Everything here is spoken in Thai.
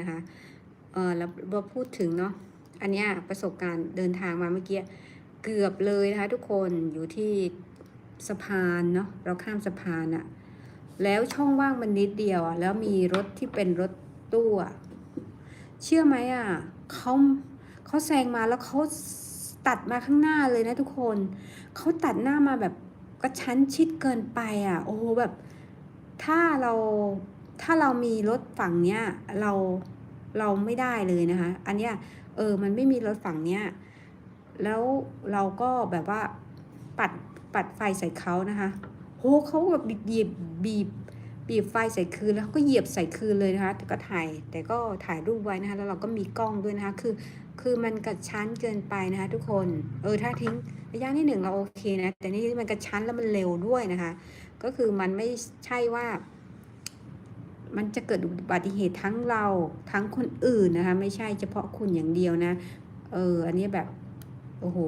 นะคะเออแล้วเราพูดถึงเนาะอันเนี้ยประสบการณ์เดินทางมาเมื่อกี้เกือบเลยนะคะทุกคนอยู่ที่สะพานเนาะเราข้ามสะพานอะแล้วช่องว่างมันนิดเดียวอะแล้วมีรถที่เป็นรถตู้อะเชื่อไหมอะเขาเขาแซงมาแล้วเขาตัดมาข้างหน้าเลยนะทุกคนเขาตัดหน้ามาแบบกระชั้นชิดเกินไปอะ โอ้โหแบบ ถ้าเรา ถ้าเรามีรถฝั่งเนี้ยเราเราไม่ได้เลยนะคะ อันเนี้ยเออมันไม่มีรถฝั่งเนี้ยแล้วเราก็แบบว่าปัดปัดไฟใส่เขานะคะโหเขาแบบบีบบีบบีบไฟใส่คืนแล้วก็เหยียบใส่คืนเลยนะคะ แต่ก็ถ่ายแต่ก็ถ่ายรูปไว้นะคะ แล้วเราก็มีกล้องด้วยนะคะ คือ คือมันกระชั้นเกินไปนะคะ ทุกคน เออถ้าทิ้งระยะที่หนึ่งเราโอเคนะ แต่นี่มันกระชั้นแล้วมันเร็วด้วยนะคะ ก็คือมันไม่ใช่ว่า มันจะเกิดอุบัติเหตุทั้งเราทั้งคนอื่นนะคะ ไม่ใช่เฉพาะคุณอย่างเดียวนะ เออ อันนี้แบบ โอ้โห